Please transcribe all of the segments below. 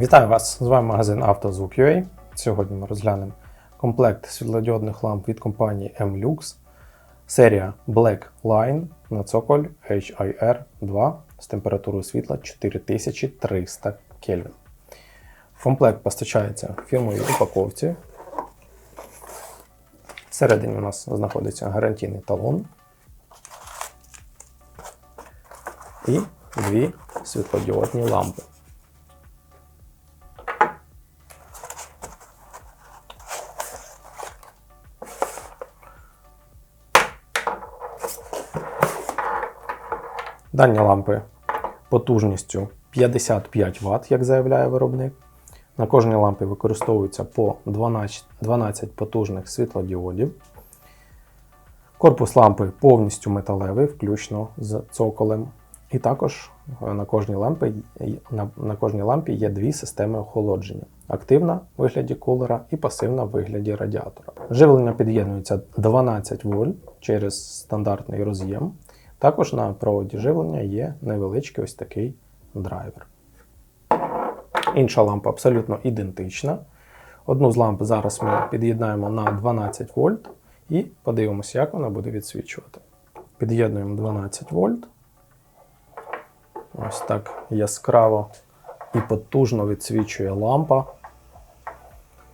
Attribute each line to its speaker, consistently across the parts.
Speaker 1: Вітаю вас! З вами магазин «Автозвук.UA». Сьогодні ми розглянемо комплект світлодіодних ламп від компанії M-Lux, серія Black Line на цоколь HIR2 з температурою світла 4300 Кельвін. Комплект постачається в упаковці. Всередині у нас знаходиться гарантійний талон і дві світлодіодні лампи. Дані лампи потужністю 55 Вт, як заявляє виробник. На кожній лампі використовується по 12, 12 потужних світлодіодів. Корпус лампи повністю металевий, включно з цоколем. І також е, на кожній лампі, на, на кожній лампі є дві системи охолодження: активна в вигляді кулера і пасивна в вигляді радіатора. Живлення під'єднується 12 вольт через стандартний роз'єм. Також на проводі живлення є невеличкий ось такий драйвер. Інша лампа абсолютно ідентична. Одну з ламп зараз ми під'єднаємо на 12 вольт і подивимося, як вона буде відсвічувати. Під'єднуємо 12 вольт. Ось так яскраво і потужно відсвічує лампа.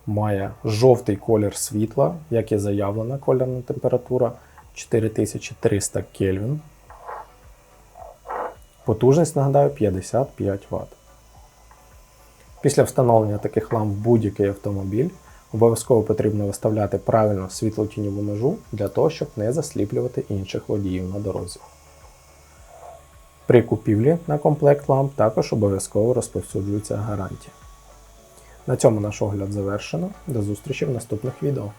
Speaker 1: Має жовтий колір світла, як і заявлена кольорна температура 4300 Кельвін. Потужність, нагадаю, 55 Вт. Після встановлення таких ламп в будь-який автомобіль обов'язково потрібно виставляти правильно світлотіньову межу для того, щоб не засліплювати інших водіїв на дорозі. При купівлі на комплект ламп також обов'язково розповсюджується гарантія. На цьому наш огляд завершено. До зустрічі в наступних відео.